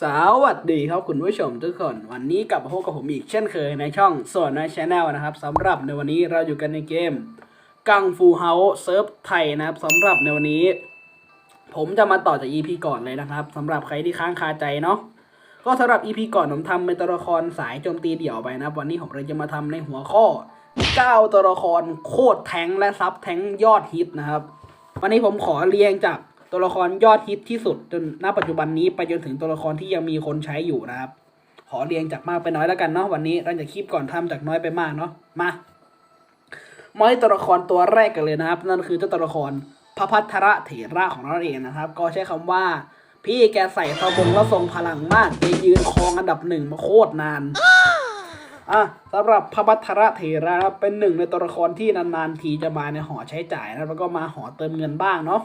สวัสดีครับคุณผู้ชมทุกคน วันนี้กลับมาพบกับผมอีกเช่นเคยในช่องส่วนในช anel นะครับสำหรับในวันนี้เราอยู่กันในเกมกังฟูเฮาเซิร์ฟไทยนะครับสำหรับในวันนี้ ผมจะมาต่อจาก EP ก่อนเลยนะครับสำหรับใครที่ค้างคาใจเนาะก็สำหรับ EP ก่อนผมทำเป็นตัวละครสายโจมตีเดี่ยวไปนะวันนี้ผมเลยจะมาทำในหัวข้อ 9 ตัวละครโคตรแทงและซับแทงยอดฮิตนะครับ วันนี้ผมขอเรียงจาก ตัวละครยอดฮิตที่สุดจนณปัจจุบันนี้ไปจนถึงตัวละครที่ยังมีคนใช้อยู่นะครับ ขอเรียงจากมากไปน้อยแล้วกันเนาะวันนี้เราจะคลิปก่อนทำจากน้อยไปมากเนาะมา มาที่ตัวละครตัวแรกกันเลยนะครับ นั่นคือเจ้าตัวละครพระพัทระเถระของเราเองนะครับ ก็ใช้คำว่า พี่แกใส่สบงแล้วทรงพลังมากแกยืนครองอันดับหนึ่งมาโคตรนานอะสำหรับพระพัทระเถระเป็นหนึ่งในตัวละครที่นานๆทีจะมาในหอใช้จ่ายนะแล้วก็มาหอเติมเงินบ้างเนาะ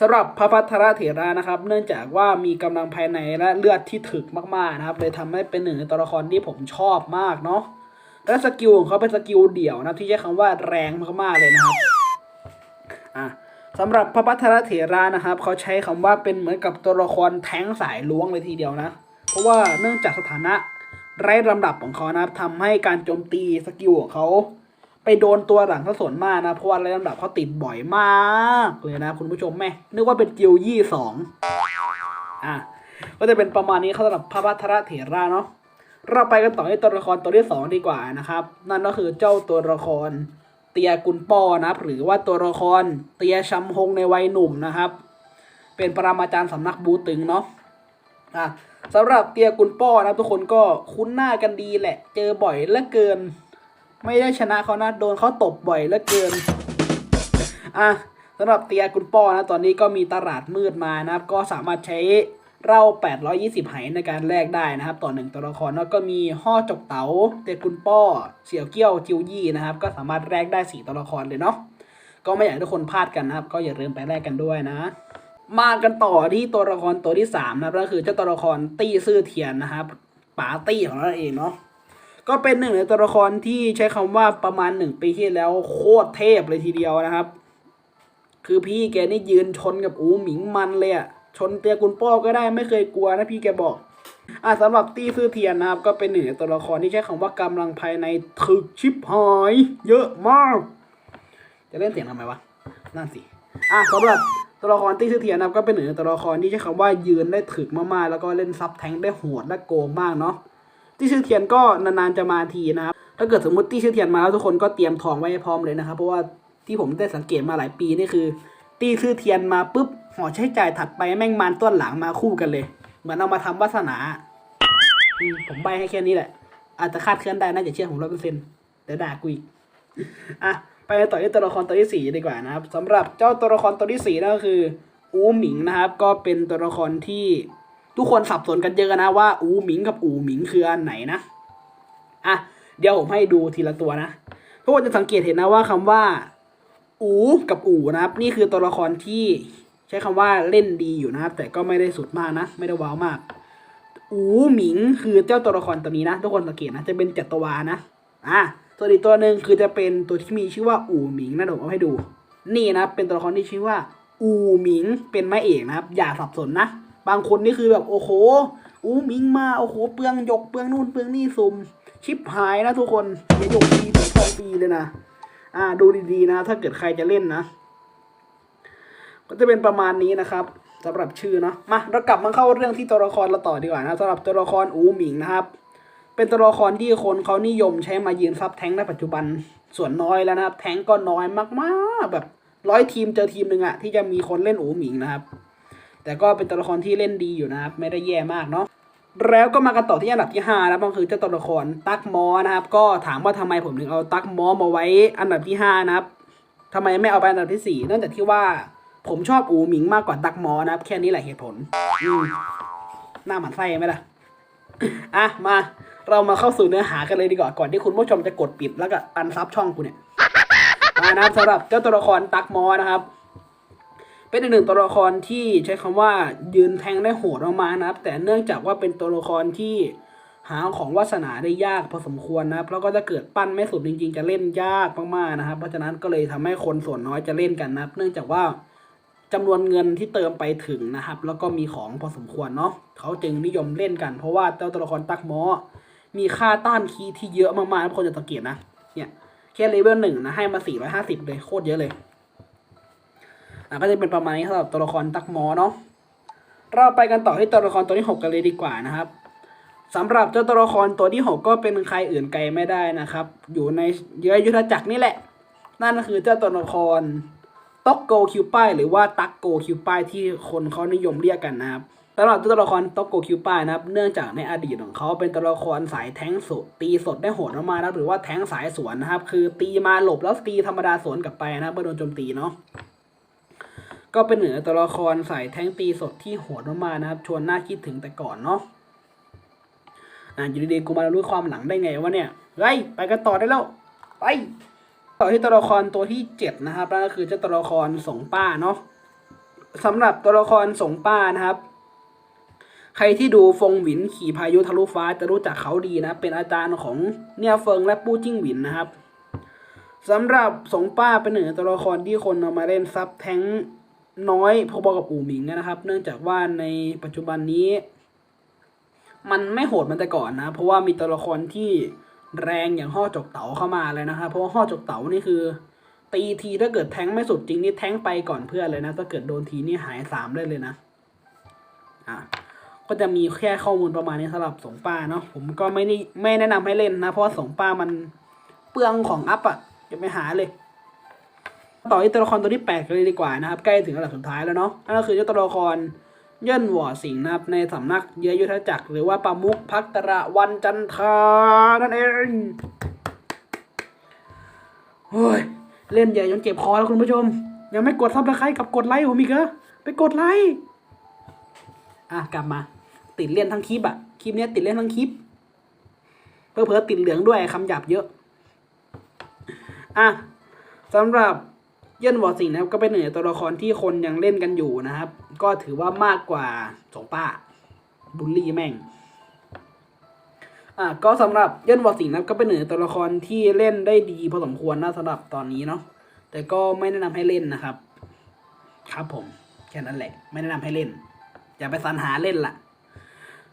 สำหรับพระพัทรเถระนะครับ เนื่องจากว่ามีกำลังภายในและเลือดที่ถึกมากๆนะครับเลยทำให้เป็นหนึ่งในตัวละครที่ผมชอบมากเนาะและสกิลของเขาเป็นสกิลเดี่ยวนะที่ใช้คำว่าแรงมากๆเลยนะครับอะสำหรับพระพัทรเถระนะครับ เขาใช้คำว่าเป็นเหมือนกับตัวละครแท้งสายล้วงเลยทีเดียวนะ เพราะว่าเนื่องจากสถานะไร้ลำดับของเขานะครับทำให้การโจมตีสกิลของเขา ไปโดนตัวหลังซะส่วนมากนะ เพราะว่าไรลำดับเขาติดบ่อยมากเลยนะ คุณผู้ชมแม่นึกว่าเป็นกิลยี่สองอะก็จะเป็นประมาณนี้เขาสำหรับพระพัทระเถระเนาะเราไปกันต่อที่ตัวละครตัวที่สองดีกว่านะครับ นั่นก็คือเจ้าตัวละครเตียกุนป้อนะหรือว่าตัวละครเตียชำฮงในวัยหนุ่มนะครับ เป็นปรมาจารย์สำนักบูตึงเนาะอะสำหรับเตียกุนป้อนะทุกคนก็คุ้นหน้ากันดีแหละ เจอบ่อยเหลือเกิน ไม่ได้ชนะเขานะโดนเขาตบบ่อยเหลือเกิน อะสำหรับเตียกุนป้อนะตอนนี้ก็มีตลาดมืดมานะครับ ก็สามารถใช้เหล้า820 ไหในการแลกได้นะครับ ต่อหนึ่งตัวละครแล้วก็มีห่อจกเต๋าเตียกุนป้อ เสี่ยวเกี้ยวจิวยี่นะครับ ก็สามารถแลกได้สี่ตัวละครเลยเนาะก็ไม่อยากให้ทุกคนพลาดกันนะครับ ก็อย่าลืมไปแลกกันด้วยนะมากันต่อที่ตัวละครตัวที่สามนะครับก็คือเจ้าตัวละครตี้ซื่อเทียนนะครับป๋าตี้ของเราเองเนาะ ก็เป็นหนึ่งในตัวละครที่ใช้คำว่าประมาณหนึ่งปีที่แล้วโคตรเทพเลยทีเดียวนะครับ คือพี่แกนี่ยืนชนกับอูหมิงมันเลยอะชนเตียกุนป้อก็ได้ไม่เคยกลัวนะพี่แกบอกอะสำหรับตี้ซื่อเทียนนะครับก็เป็นหนึ่งในตัวละครที่ใช้คำว่ากำลังภายในถึกชิบหายเยอะมาก จะเล่นเสียงทำไมวะนั่นสิอะสำหรับตัวละครตี้ซื่อเทียนนะครับก็เป็นหนึ่งในตัวละครที่ใช้คำว่ายืนได้ถึกมากๆแล้วก็เล่นซับแทงได้โหดและโกงมากเนาะ ตี้ซื่อเทียนก็นานๆจะมาทีนะครับถ้าเกิดสมมติตี้ซื่อเทียนมาแล้วทุกคนก็เตรียมทองไว้พร้อมเลยนะครับ เพราะว่าที่ผมได้สังเกตมาหลายปีนี่คือ ตี้ซื่อเทียนมาปุ๊บหอใช้จ่ายถัดไปแม่งมันต้นหลังมาคู่กันเลย เหมือนเอามาทำวาสนาผมใบให้แค่นี้แหละ อาจจะคาดเคลื่อนได้น่าจะเชื่อผมร้อยเปอร์เซ็นต์เดี๋ยวด่ากูอีกอะไปต่อที่ตัวละครตัวที่สี่ดีกว่านะครับสำหรับเจ้าตัวละครตัวที่สี่นั่นก็คืออูหมิงนะครับ ก็เป็นตัวละครที่ ทุกคนสับสนกันเยอะนะว่าอูหมิงกับอูหมิงคืออันไหนนะอะเดี๋ยวผมให้ดูทีละตัวนะทุกคนจะสังเกตเห็นนะว่าคำว่า อูกับอูนะครับ นี่คือตัวละครที่ใช้คำว่าเล่นดีอยู่นะครับ แต่ก็ไม่ได้สุดมากนะ ไม่ได้ว้าวมาก อูหมิงคือเจ้าตัวละครตัวนี้นะ ทุกคนสังเกตนะจะเป็นจัตวานะอะส่วนอีกตัวหนึ่งคือจะเป็นตัวที่มีชื่อว่าอูหมิงนะผมเอาให้ดู นี่นะเป็นตัวละครที่ชื่อว่า อูหมิงเป็นแม่เอกนะครับ อย่าสับสนนะ บางคนนี่คือแบบโอ้โหอูหมิงมาโอ้โหเปลืองยกเปลืองนู่นเปลืองนี่ซุมชิปหายนะทุกคนอย่ายกปีถึงทองปีเลยนะอ่าดูดีๆนะ ถ้าเกิดใครจะเล่นนะ ก็จะเป็นประมาณนี้นะครับสำหรับชื่อเนาะมาเรากลับมาเข้าเรื่องที่ตัวละครเราต่อดีกว่านะสำหรับตัวละครอูหมิงนะครับ เป็นตัวละครที่คนเขานิยมใช้มายืนซับแทงในปัจจุบันส่วนน้อยแล้วนะครับ แทงก็น้อยมากๆ แบบร้อยทีมเจอทีมหนึ่งอะที่จะมีคนเล่นอูหมิงนะครับ แต่ก็เป็นตัวละครที่เล่นดีอยู่นะครับ ไม่ได้แย่มากเนาะแล้วก็มากันต่อที่อันดับที่ห้านะครับก็คือเจ้าตัวละครตักมอนะครับ ก็ถามว่าทำไมผมถึงเอาตักมอมาไว้อันดับที่ห้านะครับทำไมไม่เอาไปอันดับที่สี่เนื่องจากที่ว่าผมชอบอูหมิงมากกว่าตักมอนะครับ แค่นี้แหละเหตุผลหน้าหมันไส้ไหมล่ะอะมาเรามาเข้าสู่เนื้อหากันเลยดีกว่าก่อนที่คุณผู้ชมจะกดปิดแล้วก็อันซับช่องกูเนี่ยมานะครับสำหรับเจ้าตัวละครตักมอนะครับ เป็นอีกหนึ่งตัวละครที่ใช้คำว่ายืนแทงได้โหดมากๆนะครับ แต่เนื่องจากว่าเป็นตัวละครที่หาของวาสนาได้ยากพอสมควรนะครับ แล้วก็จะเกิดปั้นไม่สุดจริง ๆ จะเล่นยากมากๆนะครับ เพราะฉะนั้นก็เลยทำให้คนส่วนน้อยจะเล่นกันนะครับ เนื่องจากว่าจำนวนเงินที่เติมไปถึงนะครับ แล้วก็มีของพอสมควรเนาะเขาจึงนิยมเล่นกัน เพราะว่าเจ้าตัวละครตักหมอมีค่าต้านคีที่เยอะมากๆทุกคนจะสังเกตนะเนี่ยแค่เลเวลหนึ่งนะให้มาสี่ร้อยห้าสิบเลยโคตรเยอะเลย อะก็จะเป็นประมาณนี้สำหรับตัวละครตักหมอเนาะเราไปกันต่อที่ตัวละครตัวที่หกกันเลยดีกว่านะครับสำหรับเจ้าตัวละครตัวที่หกก็เป็นใครอื่นไกลไม่ได้นะครับ อยู่ในเยอะยุทธจักรนี่แหละ นั่นก็คือเจ้าตัวละครต็อกโกคิวป้ายหรือว่าตักโกคิวป้ายที่คนเขานิยมเรียกกันนะครับสำหรับตัวละครต็อกโกคิวป้ายนะครับ เนื่องจากในอดีตของเขาเป็นตัวละครสายแทงสดตีสดได้โหดมากๆนะหรือว่าแทงสายสวนนะครับ คือตีมาหลบแล้วตีธรรมดาสวนกลับไปนะครับเมื่อโดนโจมตีเนาะ ก็เป็นเหนือตัวละครสายแท้งตีสดที่โหดมากๆนะครับ ชวนน่าคิดถึงแต่ก่อนเนาะอ่าอยู่ดีๆกูมารู้ความหลังได้ไงวะเนี่ยเฮ้ยไปกันต่อได้แล้วไปต่อที่ตัวละครตัวที่เจ็ดนะครับนั่นก็คือเจ้าตัวละครสงป้าเนาะสำหรับตัวละครสงป้านะครับ ใครที่ดูฟงหวินขี่พายุทะลุฟ้าจะรู้จักเขาดีนะ เป็นอาจารย์ของเนี่ยเฟิงและปู้จิ้งหวินนะครับสำหรับสงป้าเป็นหนึ่งตัวละครที่คนเอามาเล่นซับแท้ง น้อยพอๆกับอูหมิงนะครับ เนื่องจากว่าในปัจจุบันนี้ มันไม่โหดเหมันแต่ก่อนนะ เพราะว่ามีตัวละครที่แรงอย่างห่อจกเต๋าเข้ามาเลยนะครับเพราะว่าห่อจกเต๋านี่คือ ตีทีถ้าเกิดแทงไม่สุดจริงนี่แทงไปก่อนเพื่อนเลยนะ ถ้าเกิดโดนทีนี่หายสามได้เลยนะอะก็จะมีแค่ข้อมูลประมาณนี้สำหรับสงป้าเนาะผมก็ไม่ได้ไม่แนะนำให้เล่นนะ เพราะว่าสงป้ามันเปลืองของอัพอะอย่าไปหาเลย ต่อที่ตัวละครตัวที่แปดกันเลยดีกว่านะครับใกล้ถึงระดับสุดท้ายแล้วเนาะนั่นก็คือเจ้าตัวละครเย่นหว่อสิงนะครับในสำนักเยอยุทธจักรหรือว่าประมุขพักตระวันจันทานั่นเองโอ้ยเล่นใหญ่จนเจ็บคอแล้วคุณผู้ชม ยังไม่กดซับสไครต์กับกดไลค์ผมอีกเหรอไปกดไลค์อะกลับมา ติดเล่นทั้งคลิปอะคลิปเนี้ยติดเล่นทั้งคลิปเพิ่อๆติดเหลืองด้วยคำหยาบเยอะ อะสำหรับ เย่นวอสิงนะครับก็เป็นหนึ่งในตัวละครที่คนยังเล่นกันอยู่นะครับ ก็ถือว่ามากกว่าสงป้าบุลลี่แม่งอะก็สำหรับเย่นวอสิงนะครับก็เป็นหนึ่งในตัวละครที่เล่นได้ดีพอสมควรนะสำหรับตอนนี้เนาะแต่ก็ไม่แนะนำให้เล่นนะครับ ครับผมแค่นั้นแหละ ไม่แนะนำให้เล่น อย่าไปสรรหาเล่นละ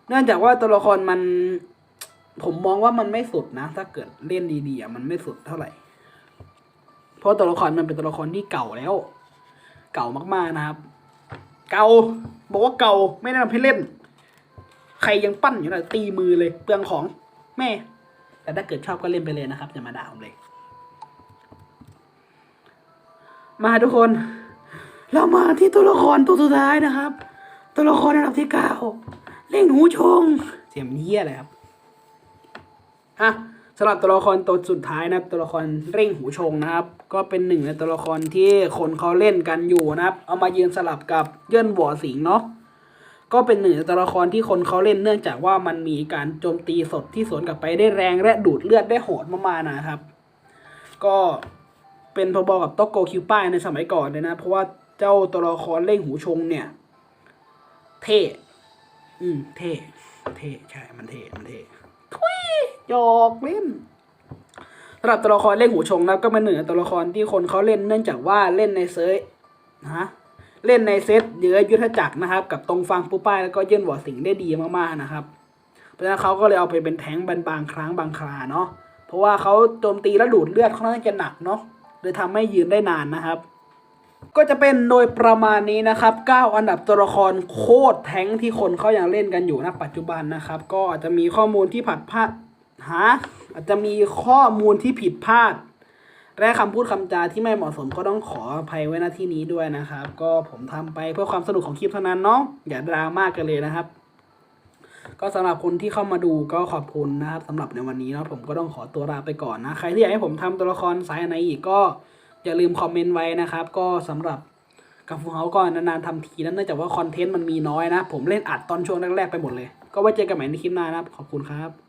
เนื่องจากว่าตัวละครมัน ผมมองว่ามันไม่สุดนะ ถ้าเกิดเล่นดีๆมันไม่สุดเท่าไหร่ ราะตัวละครมันเป็นตัวละครที่เก่าแล้ว เก่ามากๆนะครับ เก่าบอกว่าเก่าไม่แนะนำให้เล่น ใครยังปั้นอยู่นะตีมือเลยเปลืองของแม่ แต่ถ้าเกิดชอบก็เล่นไปเลยนะครับอย่ามาด่าผมเลย มาทุกคน เรามาที่ตัวละครตัวสุดท้ายนะครับ ตัวละครระดับที่เก้าเล่งหูชงเสียงเยี่ยอะไรครับอะ สำหรับตัวละครตัวสุดท้ายนะครับตัวละครเร่งหูชงนะครับ ก็เป็นหนึ่งในตัวละครที่คนเขาเล่นกันอยู่นะครับ เอามายืนสลับกับเยื่นบัวสิงเนาะก็เป็นหนึ่งในตัวละครที่คนเขาเล่นเนื่องจากว่ามันมีการโจมตีสดที่สวนกลับไปได้แรงและดูดเลือดได้โหดมากๆนะครับ ก็เป็นพอๆกับโตโกคิวป้ายในสมัยก่อนเลยนะ เพราะว่าเจ้าตัวละครเร่งหูชงเนี่ย เท่ อืม เท่ เท่ ใช่ มันเท่ มันเท่ทุย หยอกเล่นสำหรับตัวละครเล่นหูชงนะก็เป็นหนึ่งในตัวละครที่คนเขาเล่นเนื่องจากว่าเล่นในเซตฮะเล่นในเซตเยอะยุทธจักรนะครับ กับตรงฟังปูป้ายแล้วก็เยื่นหวอสิงได้ดีมากๆนะครับ เพราะฉะนั้นเขาก็เลยเอาไปเป็นแทงบางครั้งบางคราเนาะเพราะว่าเขาโจมตีแล้วดูดเลือดค่อนข้างจะหนักเนาะเลยทำให้ยืนได้นานนะครับ ก็จะเป็นโดยประมาณนี้นะครับ 9 อันดับตัวละครโคตรแทงที่คนเขายังเล่นกันอยู่ณปัจจุบันนะครับ ก็อาจจะมีข้อมูลที่ผัดพลาด หาอาจจะมีข้อมูลที่ผิดพลาด และคำพูดคำจาที่ไม่เหมาะสมก็ต้องขออภัยไว้ณที่นี้ด้วยนะครับ ก็ผมทำไปเพื่อความสนุกของคลิปเท่านั้นเนาะอย่าดราม่ากกันเลยนะครับ ก็สำหรับคนที่เข้ามาดูก็ขอบคุณนะครับสำหรับในวันนี้เนาะผมก็ต้องขอตัวลาไปก่อนนะ ใครที่อยากให้ผมทำตัวละครสายไหนอีกก็อย่าลืมคอมเมนต์ไว้นะครับ ก็สำหรับกับฟูเฮาก็นานๆทำทีนะเนื่องจากว่าคอนเทนต์มันมีน้อยนะ ผมเล่นอัดตอนช่วงแรกๆไปหมดเลย ก็ไว้เจอกันใหม่ในคลิปหน้านะครับ ขอบคุณครับ